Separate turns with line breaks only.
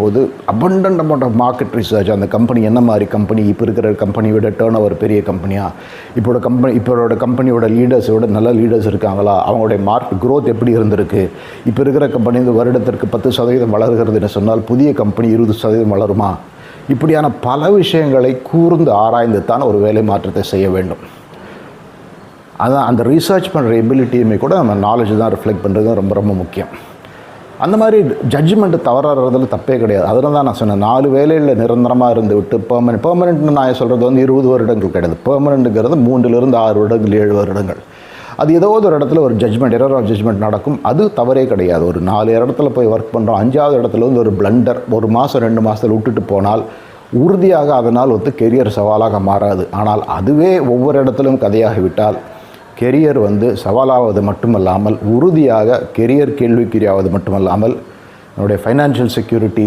போது abundant amount of market research அந்த company என்ன மாதிரி கம்பெனி இப்போ இருக்கிற கம்பெனியோட டேர்ன் ஓவர் பெரிய கம்பெனியாக இப்போட கம்பெனி இப்போட கம்பெனியோட லீடர்ஸோட நல்ல லீடர்ஸ் இருக்காங்களா? அவங்களுடைய மார்க்கெட் க்ரோத் எப்படி இருந்திருக்கு? இப்போ இருக்கிற கம்பெனி இந்த வருடத்திற்கு பத்து சதவீதம் வளர்கிறதுன்னு சொன்னால் புதிய கம்பெனி இருபது சதவீதம் வளருமா? இப்படியான பல விஷயங்களை கூர்ந்து ஆராய்ந்து தான் ஒரு வேலை மாற்றத்தை செய்ய வேண்டும். அதான் அந்த ரீசர்ச் பண்ணுற எபிலிட்டியுமே கூட நம்ம நாலேஜ் தான் ரிஃப்ளெக்ட் பண்ணுறது ரொம்ப ரொம்ப முக்கியம். அந்த மாதிரி ஜட்ஜ்மெண்ட்டு தவறாகிறதுல தப்பே கிடையாது. அதில் தான் நான் சொன்னேன் நாலு வேலையில் நிரந்தரமாக இருந்து விட்டு பெர்மனெண்ட் பெர்மனெண்ட்னு நான் சொல்கிறது வந்து இருபது வருடங்கள் கிடையாது. பெர்மனெண்ட்டுங்கிறது மூன்றிலிருந்து ஆறு வருடங்கள் ஏழு வருடங்கள். அது ஏதோ ஒரு இடத்துல ஒரு ஜட்ஜ்மெண்ட் எரர் ஆஃப் ஜட்ஜ்மெண்ட் நடக்கும். அது தவறே கிடையாது. ஒரு நாலு இடத்துல போய் ஒர்க் பண்ணுறோம் அஞ்சாவது இடத்துல வந்து ஒரு பிளண்டர் ஒரு மாதம் ரெண்டு மாதத்தில் விட்டுட்டு போனால் உறுதியாக அதனால் வந்து கெரியர் சவாலாக மாறாது. ஆனால் அதுவே ஒவ்வொரு இடத்திலும் கதையாகிவிட்டால் கெரியர் வந்து சவாலாவது மட்டுமல்லாமல் உறுதியாக கெரியர் கேள்விக்குறியாவது மட்டுமல்லாமல் என்னுடைய ஃபைனான்ஷியல் செக்யூரிட்டி